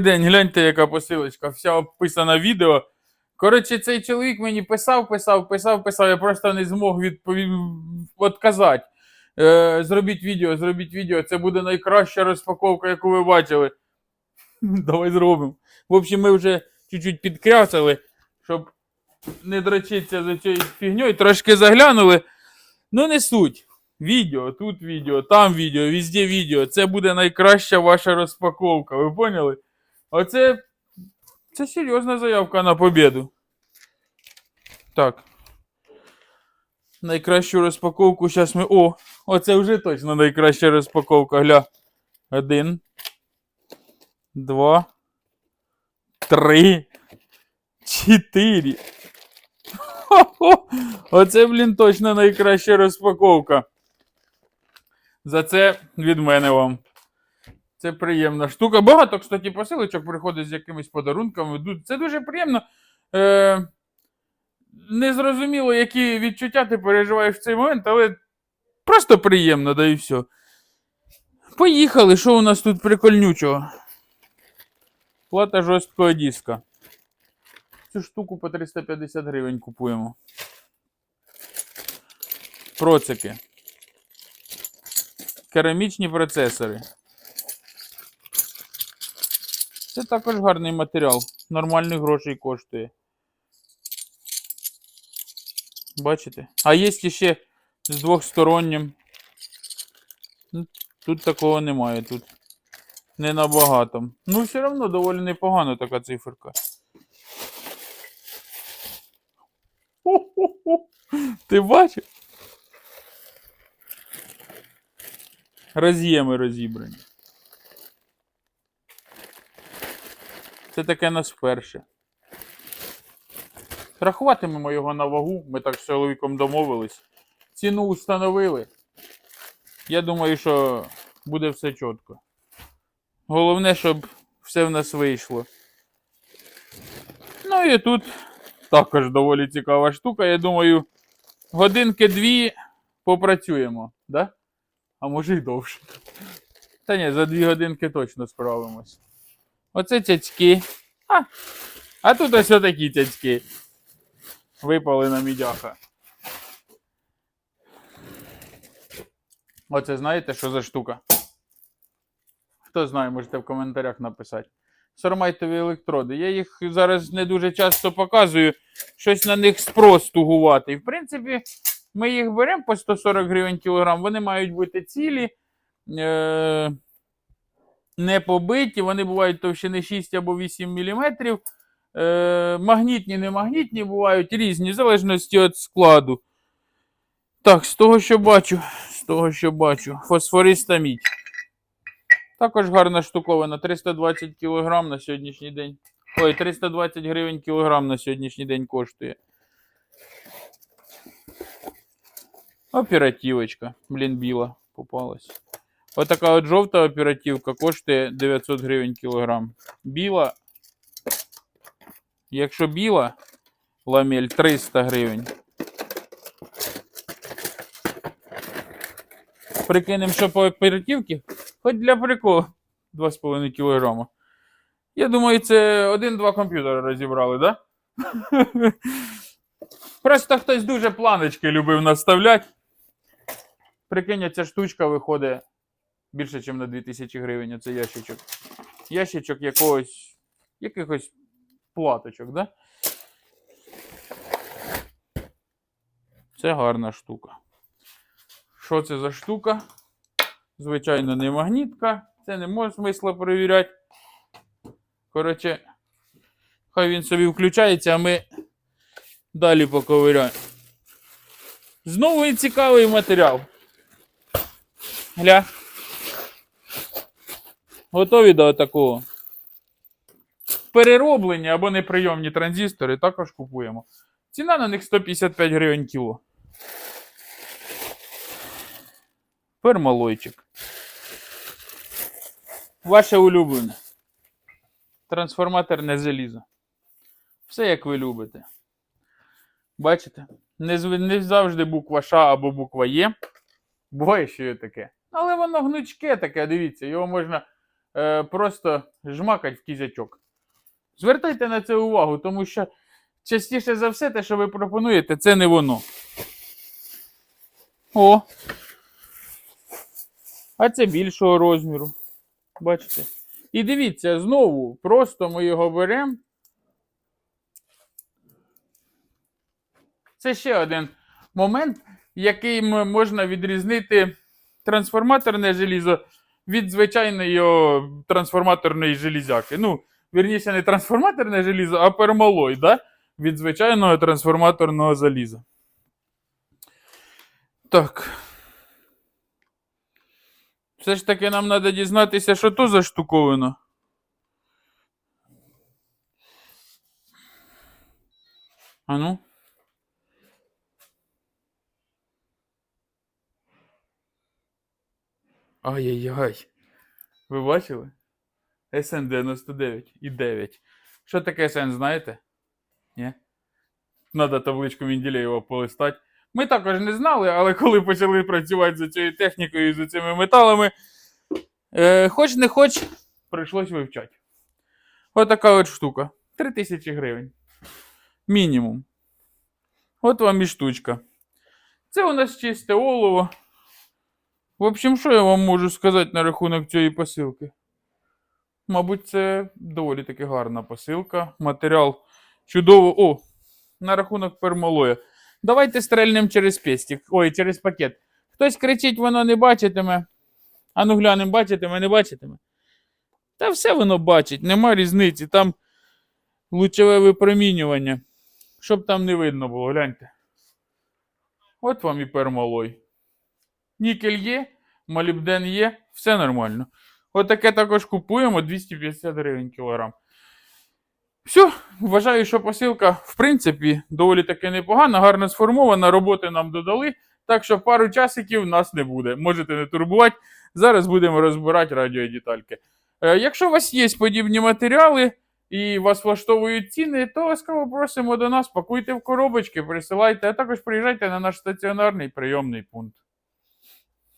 день, гляньте, яка посилочка, вся описана відео. Коротше, цей чоловік мені писав, писав, писав, писав. Я просто не змог відповів... відказати. Е, зробіть відео, зробіть відео. Це буде найкраща розпаковка, яку ви бачили. Давай зробимо. В общем, ми вже чуть-чуть підкрясили, щоб не дрочитися за цією фігньою. Трошки заглянули. Ну, не суть. Відео, тут відео, там відео, везде відео. Це буде найкраща ваша розпаковка. Ви поняли? Оце. Це серйозна заявка на победу. Так. Найкращу розпаковку зараз ми. О! Оце вже точно найкраща розпаковка. Гля. Один. Два. Три. Чотири. Оце, блін, точно найкраща розпаковка. За це від мене вам. Це приємна штука. Багато, кстати, посилочок приходить з якимись подарунками. Це дуже приємно. Е, незрозуміло, які відчуття ти переживаєш в цей момент, але просто приємно, да і все. Поїхали, що у нас тут прикольнючого? Плата жорсткого диска. Цю штуку по 350 гривень купуємо. Процики. Керамічні процесори. Це також гарний матеріал. Нормальних грошей коштує. Бачите? А є ще з двохстороннім. Ну, Тут такого немає. Тут не набагато. Ну, все одно доволі непогано така циферка. Ти бачиш? Роз'єми розібрані. Це таке нас вперше. Рахуватимемо його на вагу, ми так з чоловіком домовились. Ціну встановили. Я думаю, що буде все чітко. Головне, щоб все в нас вийшло. Ну і тут також доволі цікава штука. Я думаю, годинки-дві попрацюємо, да? А може й довше. Та ні, за дві годинки точно справимось. Оце цяцьки. А, а тут ось такі цяцьки. Випали на мідяха. Оце знаєте, що за штука? Хто знає, можете в коментарях написати. Сормайтові електроди. Я їх зараз не дуже часто показую. Щось на них спрос тугувати. В принципі, ми їх беремо по 140 гривень кілограм. Вони мають бути цілі. Е- не побиті, вони бувають товщини 6 або 8 мм. Е, магнітні, не магнітні бувають різні, в залежності від складу. Так, з того, що бачу, з того, що бачу, фосфориста мідь. Також гарна штуковина, 320 кг на сьогоднішній день. Ой, 320 гривень кілограм на сьогоднішній день коштує. Оперативочка. Блін, біла попалась. Отака от жовта оперативка коштує 900 гривень кілограм. Біла. Якщо біла ламель 300 гривень. Прикинемо, що по оперативці, хоч для приколу 2,5 кілограма. Я думаю, це один-два комп'ютери розібрали, да? Просто хтось дуже планочки любив наставляти. Прикинь, ця штучка виходить більше, ніж на 2000 гривень. Це ящичок. Ящичок якогось. якихось платочок, да? Це гарна штука. Що це за штука? Звичайно, не магнітка. Це не може смисла перевіряти. Коротше, хай він собі включається, а ми далі поковиряємо. Знову і цікавий матеріал. Гля. Готові до такого. Перероблені або неприйомні транзистори також купуємо. Ціна на них 155 гривень кіло. Пермалойчик. Ваше улюблене. Трансформаторне залізо. Все як ви любите. Бачите? Не, не завжди буква Ш або буква Є. Буває, що є таке. Але воно гнучке таке, дивіться, його можна е, просто жмакать в кізячок. Звертайте на це увагу, тому що частіше за все, те, що ви пропонуєте, це не воно. О. А це більшого розміру. Бачите? І дивіться, знову, просто ми його беремо. Це ще один момент, яким можна відрізнити трансформаторне желізо від звичайної трансформаторної железяки. Ну, вірніше, не трансформаторне желізо, а пермалой, да? від звичайного трансформаторного заліза. Так. Все ж таки нам треба дізнатися, що то за штуковина. А ну. Ай-яй-яй. Ви бачили? СН99 і 9. Що таке СН, знаєте? Ні? Надо табличку Менделєєва полистати. Ми також не знали, але коли почали працювати за цією технікою і за цими металами, е, хоч не хоч, прийшлось вивчати. Отака от штука. 3000 гривень. Мінімум. От вам і штучка. Це у нас чисте олово. В общем, що я вам можу сказати на рахунок цієї посилки? Мабуть, це доволі таки гарна посилка. Матеріал чудово. О, на рахунок пермалоя. Давайте стрельнем через пестик. Ой, через пакет. Хтось кричить, воно не бачитиме. А ну глянемо, бачитиме, не бачитиме. Та все воно бачить, нема різниці. Там лучове випромінювання. Щоб там не видно було, гляньте. От вам і пермалой. Нікель є, молібден є, все нормально. Отаке також купуємо 250 гривень кілограм. Все, вважаю, що посилка, в принципі, доволі таки непогана, гарно сформована, роботи нам додали. Так що пару часиків нас не буде. Можете не турбувати. Зараз будемо розбирати радіодетальки. Е, якщо у вас є подібні матеріали і вас влаштовують ціни, то ласкаво просимо до нас, пакуйте в коробочки, присилайте, а також приїжджайте на наш стаціонарний прийомний пункт.